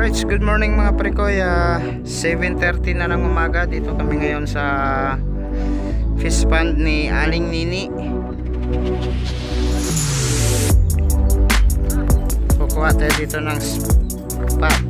Right, good morning mga prekoy. Ah, 7.30 na ng umaga. Dito kami ngayon sa fish pond ni Aling Nini. Kukuha tayo dito ng spot.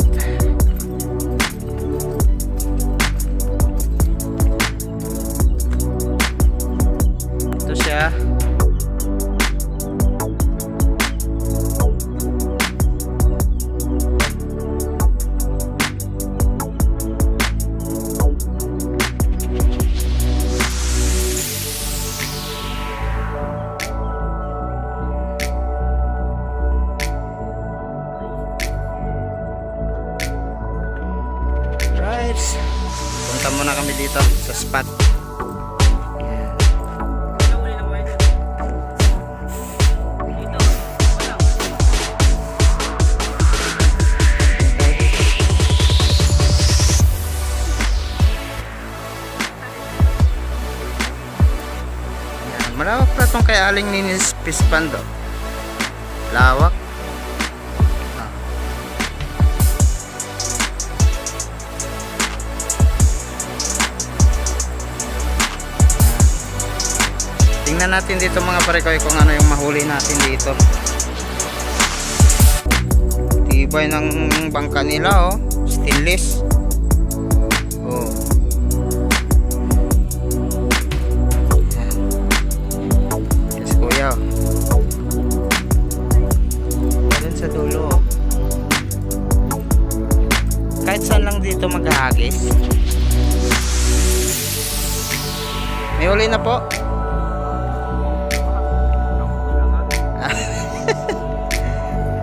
Spot. Malawak pa itong kay Aling Ninis Pispando. Lawak. Tingnan natin dito mga parekoy kung ano yung mahuli natin dito. Tibay ng bangka nila oh. Stainless.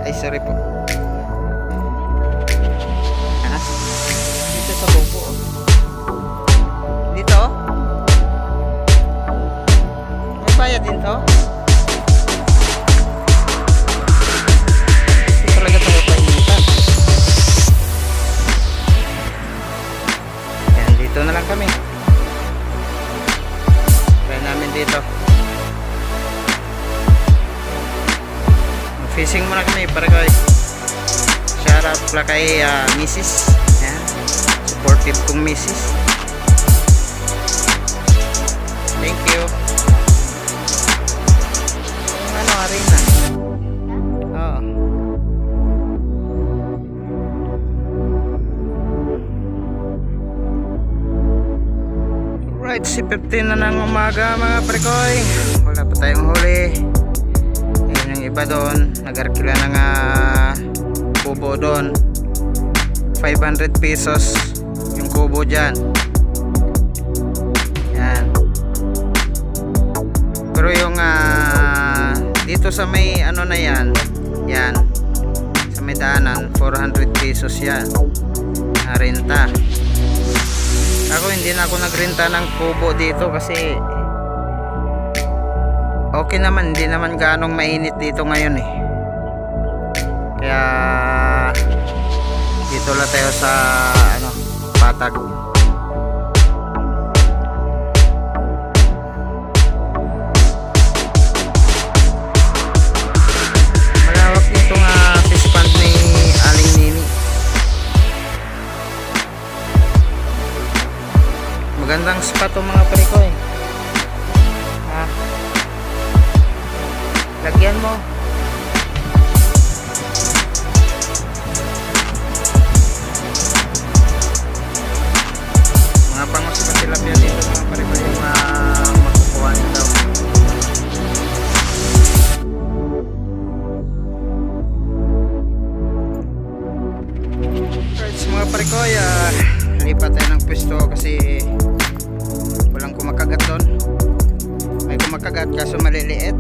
Ay, sorry po. Ah, dito sa bubo. oh. Dito? May bayad din to? Hindi talaga tayo painitan. Yan, dito na lang kami. Try namin dito. Fishing muna kami para kay shout out pala kay ah, Mrs. Yan. Supportive kong Mrs. Thank you. Ano, arena. Oo. Right, si 15 na ng umaga mga prekoy. Wala pa tayong huli. Iba doon. Nag-arkila ng ah, kubo doon. 500 pesos yung kubo dyan. Yan. Pero yung ah, dito sa may ano na yan. Yan. Sa may daanan. 400 pesos yan. Na renta. Ako hindi na ako nagrenta ng kubo dito kasi okay naman, hindi naman ganong mainit dito ngayon eh. Kaya dito lang tayo sa ano, patag. Ko, uh, lipat tayo ng pwesto kasi walang kumakagat doon. May kumakagat kaso maliliit.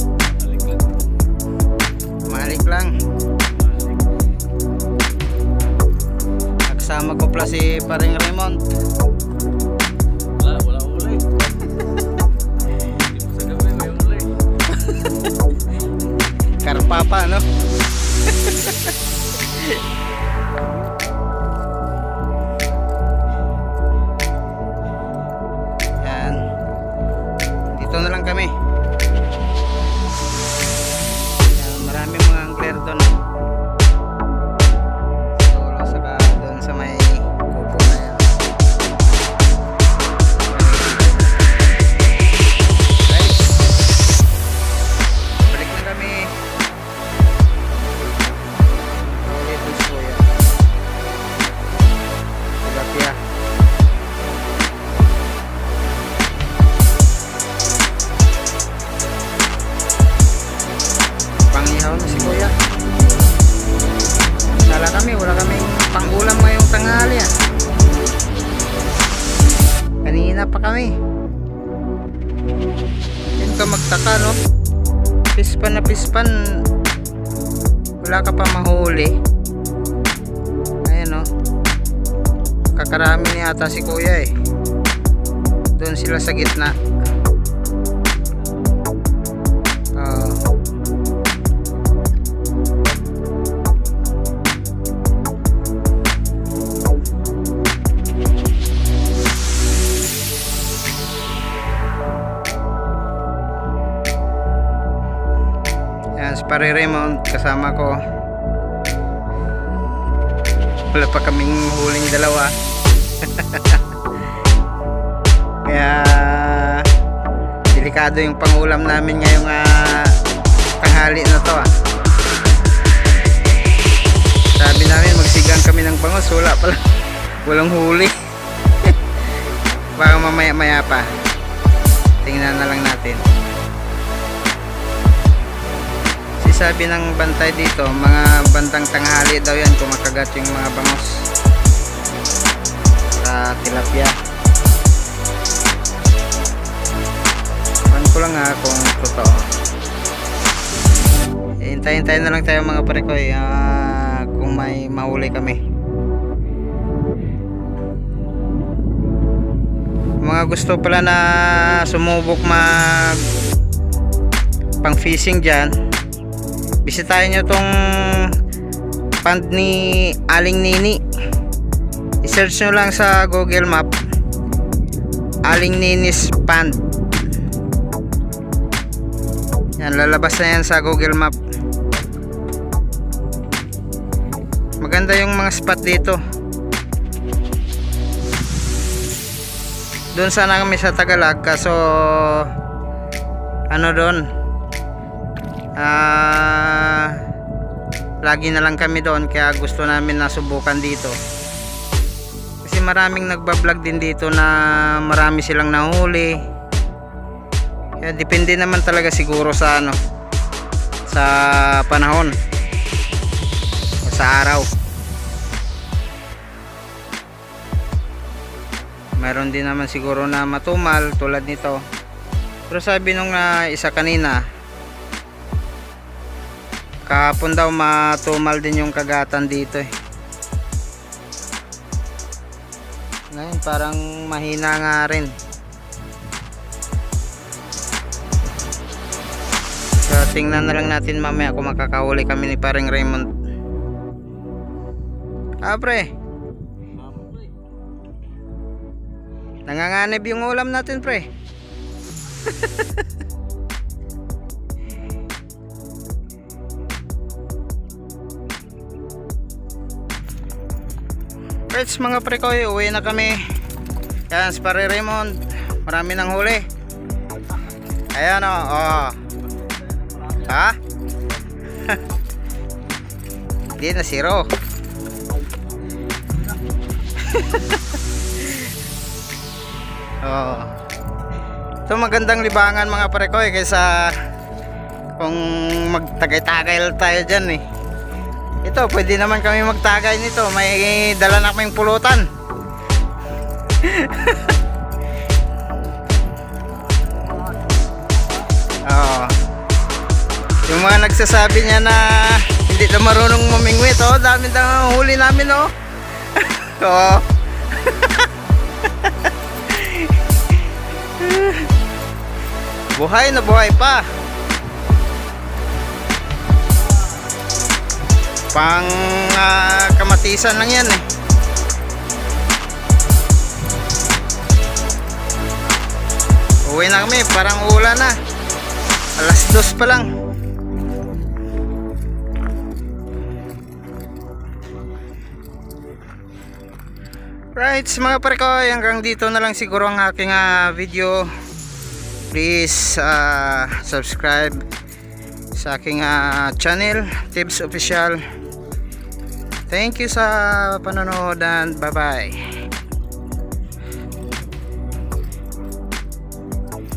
Malik lang. Nagsama ko pala si paring Raymond. Wala, wala uli. Yan, ka magtaka, no? Pispan na pispan. Wala ka pa mahuli. Ayan, no? Kakarami ni ata si kuya eh. Doon sila sa gitna. Yan, si Pare Raymond kasama ko. Wala pa kaming huling dalawa. Kaya delikado yung pangulam namin ngayong ah, tanghali na to ah. Sabi namin magsigang kami ng bangos, wala pala. Walang huli. Baka mamaya maya pa. Tingnan na lang natin. Sabi ng bantay dito, mga bantang tanghali daw yan kumakagat yung mga bangos. Sa tilapia. Pan ko lang ha kung totoo. Eh, Hintayin-hintayin na lang tayo mga parekoy ah, kung may mahuli kami. Mga gusto pala na sumubok mag pang fishing dyan bisitahin nyo tong pond ni Aling Nini. I-search nyo lang sa google map. Aling Nini's Pond. Yan lalabas na yan sa google map. Maganda yung mga spot dito. Doon sana kami sa Tagalog kaso ano doon ah lagi na lang kami doon kaya gusto namin na subukan dito. Kasi maraming nagbablog din dito na marami silang nahuli. Kaya depende naman talaga siguro sa ano sa panahon. O sa araw. Meron din naman siguro na matumal tulad nito. Pero sabi nung ah, isa kanina kahapon daw matumal din yung kagatan dito eh. Ngayon parang mahina nga rin. So tingnan na lang natin mamaya kung makakahuli kami ni paring Raymond. Ah pre. Nanganganib yung ulam natin pre Friends, mga prekoy, uwi na kami. Yan, si Pare Raymond. Marami nang huli. Ayan o. Oh, Ha? Hindi na oh. Ito magandang libangan mga prekoy kaysa kung magtagay-tagay tayo dyan eh. Ito, pwede naman kami magtagay nito. May dala na kaming pulutan. Oo. Yung mga nagsasabi niya na hindi na marunong mamingwit, oh, dami na huli namin, oh. Oo. buhay na buhay pa. Pang ah, kamatisan lang yan. Eh uwi na kami parang ulan na. Alas dos pa lang. Right mga parikoy hanggang dito na lang siguro ang aking ah, video. Please ah, subscribe sa aking ah, channel Tips Official thank you sa panonood and bye bye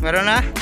meron na